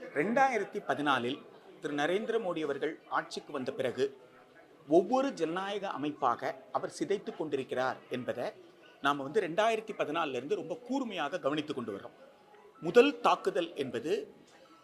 ரெண்டாயிரத்தி பதினாலில் திரு நரேந்திர மோடி அவர்கள் ஆட்சிக்கு வந்த பிறகு ஒவ்வொரு ஜனநாயக அமைப்பாக அவர் சிதைத்து கொண்டிருக்கிறார் என்பதை நாம் வந்து ரெண்டாயிரத்தி பதினாலிருந்து ரொம்ப கூர்மையாக கவனித்து கொண்டு வர்றோம். முதல் தாக்குதல் என்பது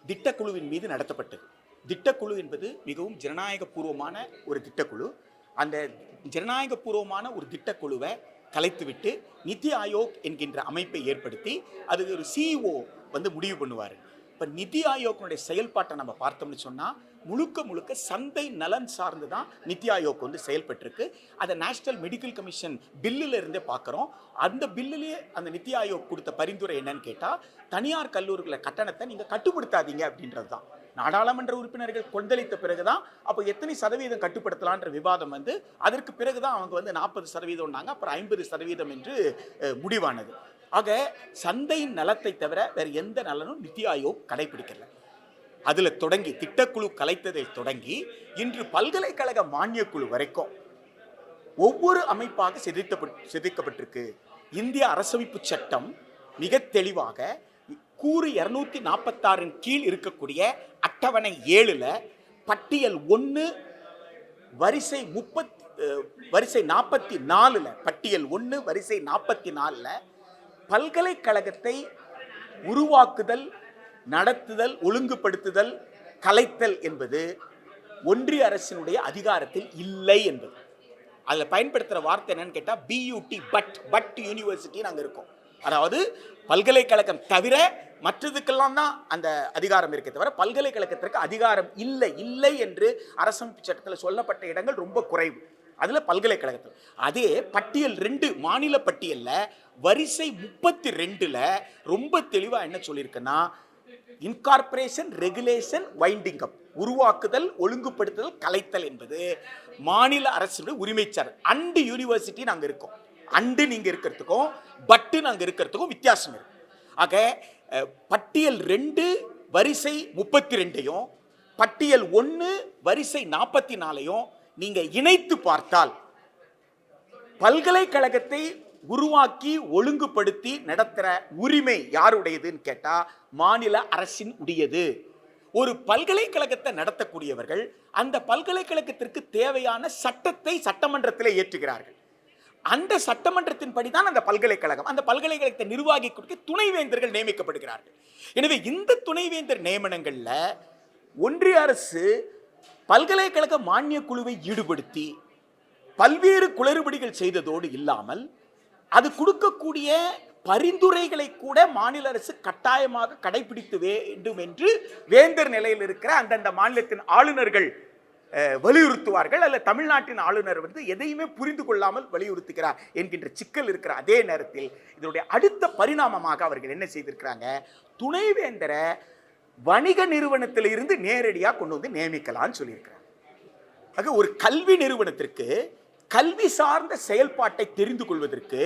திட்டக்குழுவின் மீது நடத்தப்பட்டது. திட்டக்குழு என்பது மிகவும் ஜனநாயக பூர்வமான ஒரு திட்டக்குழு. அந்த ஜனநாயக பூர்வமான ஒரு திட்டக்குழுவை கலைத்துவிட்டு நிதி ஆயோக் என்கின்ற அமைப்பை ஏற்படுத்தி அது ஒரு சிஇஓ வந்து முடிவு பண்ணுவார். இப்போ நிதி ஆயோக்கினுடைய செயல்பாட்டை நம்ம பார்த்தோம்னு சொன்னால் முழுக்க முழுக்க சந்தை நலன் சார்ந்து தான் நிதி ஆயோக் வந்து செயல்பட்டுருக்கு. அதை நேஷனல் மெடிக்கல் கமிஷன் பில்லில் இருந்தே பார்க்குறோம். அந்த பில்லுலேயே அந்த நிதி ஆயோக் கொடுத்த பரிந்துரை என்னன்னு கேட்டால் தனியார் கல்லூரிகளை கட்டணத்தை நீங்கள் கட்டுப்படுத்தாதீங்க அப்படின்றது தான் நாடாளுமன்ற உறுப்பினர்கள் கொந்தளித்த பிறகு தான் அப்போ எத்தனை சதவீதம் கட்டுப்படுத்தலான்ற விவாதம் வந்து அதற்கு பிறகு தான் அவங்க வந்து நாற்பது சதவீதம்னாங்க அப்புறம் ஐம்பது சதவீதம் என்று முடிவானது. ஆக சந்தையின் நலத்தை தவிர வேறு எந்த நலனும் நித்தி ஆயோக் கடைபிடிக்கல அதில் தொடங்கி திட்டக்குழு கலைத்ததை தொடங்கி இன்று பல்கலைக்கழக மானியக்குழு வரைக்கும் ஒவ்வொரு அமைப்பாக சிதைத்தப்பட் சிதைக்கப்பட்டிருக்கு. இந்திய அரசமைப்பு சட்டம் மிக தெளிவாக கூறு இரநூத்தி நாற்பத்தாறின் கீழ் இருக்கக்கூடிய அட்டவணை ஏழில் பட்டியல் ஒன்று வரிசை முப்பத் வரிசை நாற்பத்தி நாலில் பட்டியல் ஒன்று வரிசை நாற்பத்தி நாலில் பல்கலைக்கழகத்தை உருவாக்குதல் நடத்துதல் ஒழுங்குபடுத்துதல் கலைத்தல் என்பது ஒன்றிய அரசினுடைய அதிகாரத்தில் இல்லை என்பது. அதில் பயன்படுத்துகிற வார்த்தை என்னன்னு கேட்டால் பியூடி பட் பட் யூனிவர்சிட்டி நாங்கள் இருக்கோம். அதாவது பல்கலைக்கழகம் தவிர மற்றதுக்கெல்லாம் தான் அந்த அதிகாரம் இருக்கே தவிர பல்கலைக்கழகத்திற்கு அதிகாரம் இல்லை இல்லை என்று அரசமைப்பு சட்டத்தில் சொல்லப்பட்ட இடங்கள் ரொம்ப குறைவு. அதில் பல்கலைக்கழகத்தில். அதே பட்டியல் ரெண்டு மாநில பட்டியலில் வரிசை முப்பத்தி ரெண்டில் ரொம்ப தெளிவாக என்ன சொல்லியிருக்குன்னா இன்கார்பரேஷன் ரெகுலேஷன் வைண்டிங் அப் உருவாக்குதல் ஒழுங்குபடுத்துதல் கலைத்தல் என்பது மாநில அரசுடைய உரிமைச்சார். அண்டு யூனிவர்சிட்டி நாங்கள் இருக்கோம். அண்டு நீங்கள் இருக்கிறதுக்கும் பட்டு நாங்கள் இருக்கிறதுக்கும் வித்தியாசம் இருக்கு. ஆக பட்டியல் ரெண்டு வரிசை முப்பத்தி ரெண்டையும் பட்டியல் ஒன்று வரிசை நாற்பத்தி நாலையும் நீங்கள் இணைத்து பார்த்தால் பல்கலைக்கழகத்தை உருவாக்கி ஒழுங்குபடுத்தி நடத்துகிற உரிமை யாருடையதுன்னு கேட்டால் மாநில அரசின் உடையது. ஒரு பல்கலைக்கழகத்தை நடத்தக்கூடியவர்கள் அந்த பல்கலைக்கழகத்திற்கு தேவையான சட்டத்தை சட்டமன்றத்தில் ஏற்றுகிறார்கள். அந்த சட்டமன்றத்தின் படி தான் அந்த பல்கலைக்கழகம். அந்த பல்கலைக்கழகத்தை நிர்வாகி கொடுக்க துணைவேந்தர்கள் நியமிக்கப்படுகிறார்கள். எனவே இந்த துணைவேந்தர் நியமனங்களில் ஒன்றிய அரசு பல்கலைக்கழக மானிய குழுவை ஈடுபடுத்தி பல்வேறு குளறுபடிகள் செய்ததோடு இல்லாமல் அது கொடுக்கக்கூடிய பரிந்துரைகளை கூட மாநில அரசு கட்டாயமாக கடைபிடித்து வேண்டும் என்று வேந்தர் நிலையில் இருக்கிற அந்தந்த மாநிலத்தின் ஆளுநர்கள் வலியுறுத்துவார்கள். அல்ல தமிழ்நாட்டின் ஆளுநர் வந்து எதையுமே புரிந்து கொள்ளாமல் வலியுறுத்துகிறார் என்கின்ற சிக்கல் இருக்கிற அதே நேரத்தில் இதனுடைய அடுத்த பரிணாமமாக அவர்கள் என்ன செய்திருக்கிறாங்க? துணைவேந்தரை வணிக நிறுவனத்தில் இருந்து நேரடியாக கொண்டு வந்து நியமிக்கலாம்னு சொல்லியிருக்கிறாங்க ஆக ஒரு கல்வி நிறுவனத்திற்கு கல்வி சார்ந்த செயல்பாட்டை தெரிந்து கொள்வதற்கு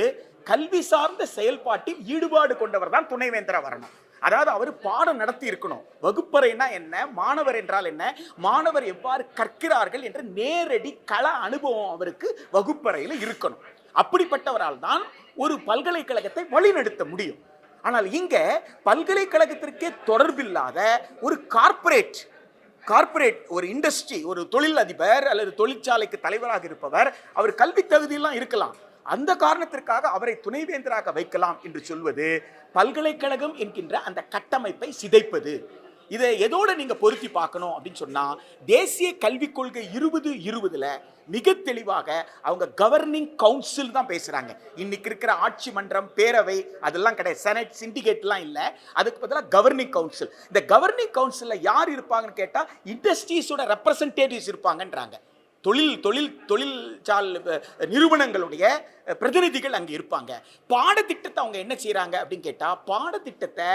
கல்வி சார்ந்த செயல்பாட்டில் ஈடுபாடு கொண்டவர் தான் துணைவேந்தராக வரணும் அதாவது அவர் பாடம் நடத்தி இருக்கணும். வகுப்பறைனா என்ன? மாணவர் என்றால் என்ன? மாணவர் எவ்வாறு கற்கிறார்கள் என்ற நேரடி கள அனுபவம் அவருக்கு வகுப்பறையில் இருக்கணும். அப்படிப்பட்டவரால் தான் ஒரு பல்கலைக்கழகத்தை வழிநடத்த முடியும். ஆனால் இங்கே பல்கலைக்கழகத்திற்கே தொடர்பில்லாத ஒரு கார்ப்பரேட் கார்ப்பரேட் ஒரு இண்டஸ்ட்ரி ஒரு தொழில் அதிபர் அல்லது தொழிற்சாலைக்கு தலைவராக இருப்பவர் அவர் கல்வி தகுதியெல்லாம் இருக்கலாம். அந்த காரணத்திற்காக அவரை துணைவேந்தராக வைக்கலாம் என்று சொல்வது பல்கலைக்கழகம் என்கின்ற அந்த கட்டமைப்பை சிதைப்பது. இதை எதோட நீங்க பொருத்தி பார்க்கணும் அப்படின்னு சொன்னா தேசிய கல்விக் கொள்கை இருபது இருபதுல மிக தெளிவாக அவங்க கவர்னிங் கவுன்சில் தான் பேசுறாங்க. இன்னைக்கு இருக்கிற ஆட்சி மன்றம் பேரவை அதெல்லாம் கிடையாது. செனட் சிண்டிகேட்லாம் இல்லை. அதுக்கு பதிலாக கவர்னிங் கவுன்சில் இந்த கவர்னிங் கவுன்சிலில் யார் இருப்பாங்கன்னு கேட்டால் இண்டஸ்ட்ரீஸோட ரெப்ரசன்டேட்டிவ்ஸ் இருப்பாங்கன்றாங்க. தொழில் தொழில் தொழிற்சால் நிறுவனங்களுடைய பிரதிநிதிகள் அங்கே இருப்பாங்க. பாடத்திட்டத்தை அவங்க என்ன செய்கிறாங்க அப்படின்னு கேட்டால் பாடத்திட்டத்தை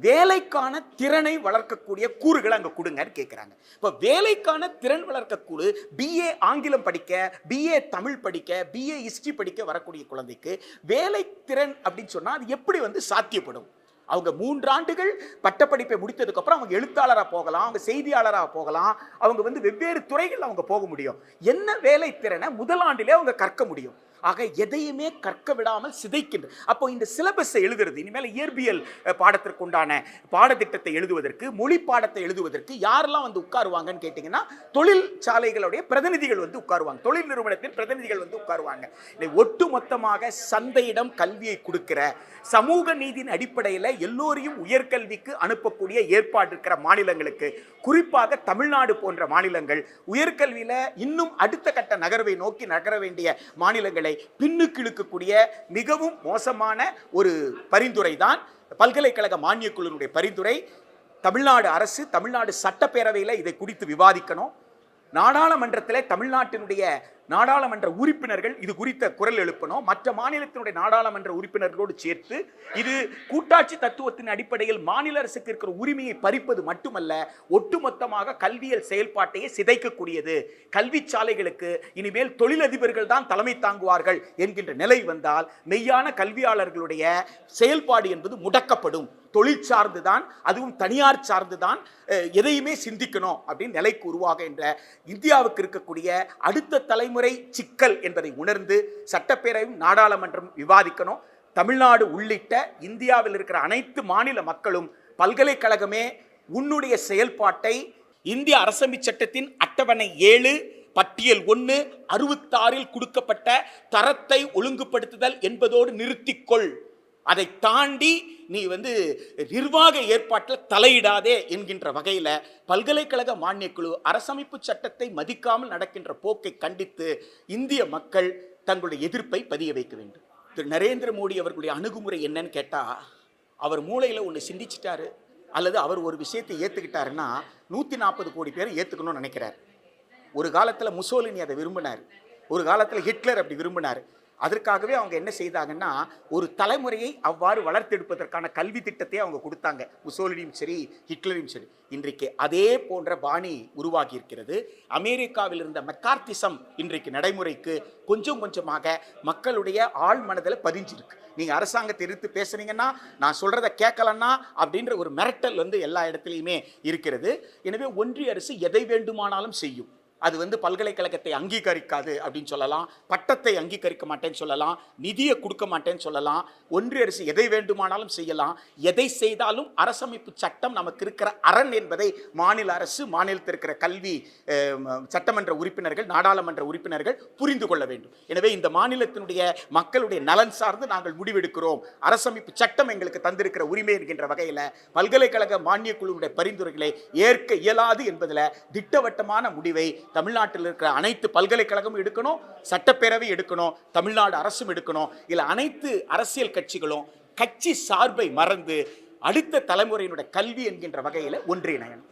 வேலைக்கான திறனை வளர்க்கக்கூடிய கூறுகளை அங்கே கொடுங்கன்னு கேட்குறாங்க இப்போ வேலைக்கான திறன் வளர்க்கக்கூடு பிஏ ஆங்கிலம் படிக்க பிஏ தமிழ் படிக்க பிஏ ஹிஸ்ட்ரி படிக்க வரக்கூடிய குழந்தைக்கு வேலை திறன் அப்படின்னு சொன்னால் அது எப்படி வந்து சாத்தியப்படும்? அவங்க மூன்றாண்டுகள் பட்டப்படிப்பை முடித்ததுக்கப்புறம் அவங்க எழுத்தாளராக போகலாம் அவங்க செய்தியாளராக போகலாம். அவங்க வந்து வெவ்வேறு துறைகளில் அவங்க போக முடியும். என்ன வேலை திறனை முதல் ஆண்டிலே அவங்க கற்க முடியும்? ஆக எதையுமே கற்க விடாமல் சிதைக்கின்ற அப்போ இந்த சிலபஸை எழுதுறது இனிமேல் இயற்பியல் பாடத்திற்கு உண்டான பாடத்திட்டத்தை எழுதுவதற்கு மொழி பாடத்தை எழுதுவதற்கு யாரெல்லாம் வந்து உட்காருவாங்கன்னு கேட்டிங்கன்னா தொழிற்சாலைகளுடைய பிரதிநிதிகள் வந்து உட்காருவாங்க. தொழில் நிறுவனத்தின் பிரதிநிதிகள் வந்து உட்காருவாங்க. ஒட்டு மொத்தமாக சந்தையிடம் கல்வியை கொடுக்கிற சமூக நீதியின் அடிப்படையில் எல்லோரையும் உயர்கல்விக்கு அனுப்பக்கூடிய ஏற்பாடு இருக்கிற மாநிலங்களுக்கு குறிப்பாக தமிழ்நாடு போன்ற மாநிலங்கள் உயர்கல்வியில் இன்னும் அடுத்த கட்ட நகர்வை நோக்கி நகர வேண்டிய மாநிலங்கள் பின்னுக்கு இழுக்கக்கூடிய மிகவும் மோசமான ஒரு பரிந்துரை தான் பல்கலைக்கழக மானியக்குழுவினுடைய பரிந்துரை. தமிழ்நாடு அரசு தமிழ்நாடு சட்டப்பேரவையில் இதை குறித்து விவாதிக்கணும். நாடாளுமன்றத்தில் தமிழ்நாட்டினுடைய நாடாளுமன்ற உறுப்பினர்கள் இது குறித்த குரல் எழுப்பணும். மற்ற மாநிலத்தினுடைய நாடாளுமன்ற உறுப்பினர்களோடு சேர்த்து இது கூட்டாட்சி தத்துவத்தின் அடிப்படையில் மாநில அரசுக்கு இருக்கிற உரிமையை பறிப்பது மட்டுமல்ல ஒட்டுமொத்தமாக கல்வியல் செயல்பாட்டையே சிதைக்கக்கூடியது. கல்வி சாலைகளுக்கு இனிமேல் தொழிலதிபர்கள் தான் தலைமை தாங்குவார்கள் என்கின்ற நிலை வந்தால் மெய்யான கல்வியாளர்களுடைய செயல்பாடு என்பது முடக்கப்படும். தொழில் சார்ந்துதான் அதுவும் தனியார் சார்ந்து தான் எதையுமே சிந்திக்கணும் அப்படின்னு நிலைக்கு உருவாகின்ற இந்தியாவுக்கு இருக்கக்கூடிய அடுத்த தலைமுறை சிக்கல் என்பதை உணர்ந்து சட்டப்பேரவையும் நாடாளுமன்றம் விவாதிக்கணும். தமிழ்நாடு உள்ளிட்ட இந்தியாவில் இருக்கிற அனைத்து மாநில மக்களும் பல்கலைக்கழகமே உன்னுடைய செயல்பாட்டை இந்திய அரசமைச் சட்டத்தின் அட்டவணை ஏழு பட்டியல் ஒன்று அறுபத்தாறில் கொடுக்கப்பட்ட தரத்தை ஒழுங்குபடுத்துதல் என்பதோடு நிறுத்திக்கொள். அதை தாண்டி நீ வந்து நிர்வாக ஏற்பாட்டில் தலையிடாதே என்கின்ற வகையில் பல்கலைக்கழக மானியக்குழு அரசமைப்பு சட்டத்தை மதிக்காமல் நடக்கின்ற போக்கை கண்டித்து இந்திய மக்கள் தங்களுடைய எதிர்ப்பை பதிய வைக்க வேண்டும். திரு நரேந்திர மோடி அவர்களுடைய அணுகுமுறை என்னன்னு கேட்டால் அவர் மூளையில் ஒன்று சிந்திச்சிட்டாரு அல்லது அவர் ஒரு விஷயத்தை ஏற்றுக்கிட்டாருன்னா நூற்றி நாற்பது கோடி பேர் ஏற்றுக்கணும்னு நினைக்கிறார். ஒரு காலத்தில் முசோலினி அதை விரும்பினார். ஒரு காலத்தில் ஹிட்லர் அப்படி விரும்பினார். அதற்காகவே அவங்க என்ன செய்தாங்கன்னா ஒரு தலைமுறையை அவ்வாறு வளர்த்தெடுப்பதற்கான கல்வி திட்டத்தை அவங்க கொடுத்தாங்க. முசோலினியும் சரி ஹிட்லரையும் சரி. இன்றைக்கு அதே போன்ற பாணி உருவாகி இருக்கிறது அமெரிக்காவில் இருந்த மெக்கார்த்திசம் இன்றைக்கு நடைமுறைக்கு கொஞ்சம் கொஞ்சமாக மக்களுடைய ஆள் மனதில் பதிஞ்சிருக்கு. நீங்கள் அரசாங்கத்தை எதிர்த்து பேசுனீங்கன்னா நான் சொல்கிறத கேட்கலன்னா அப்படின்ற ஒரு மிரட்டல் வந்து எல்லா இடத்துலையுமே இருக்கிறது. எனவே ஒன்றிய அரசு எதை வேண்டுமானாலும் செய்யும். அது வந்து பல்கலைக்கழகத்தை அங்கீகரிக்காது அப்படின்னு சொல்லலாம். பட்டத்தை அங்கீகரிக்க மாட்டேன்னு சொல்லலாம். நிதியை கொடுக்க மாட்டேன்னு சொல்லலாம். ஒன்றிய அரசு எதை வேண்டுமானாலும் செய்யலாம். எதை செய்தாலும் அரசமைப்பு சட்டம் நமக்கு இருக்கிற அரண் என்பதை மாநில அரசு மாநிலத்தில் இருக்கிற கல்வி சட்டமன்ற உறுப்பினர்கள் நாடாளுமன்ற உறுப்பினர்கள் புரிந்து கொள்ள வேண்டும். எனவே இந்த மாநிலத்தினுடைய மக்களுடைய நலன் சார்ந்து நாங்கள் முடிவெடுக்கிறோம். அரசமைப்பு சட்டம் எங்களுக்கு தந்திருக்கிற உரிமை என்கின்ற வகையில் பல்கலைக்கழக மானியக் குழுவுடைய பரிந்துரைகளை ஏற்க இயலாது என்பதில் திட்டவட்டமான முடிவை தமிழ்நாட்டில் இருக்கிற அனைத்து பல்கலைக்கழகமும் எடுக்கணும் சட்டப்பேரவை எடுக்கணும் தமிழ்நாடு அரசும் எடுக்கணும். இல்லை அனைத்து அரசியல் கட்சிகளும் கட்சி சார்பை மறந்து அடுத்த தலைமுறையினுடைய கல்வி என்கின்ற வகையில் ஒன்றிணையணும்.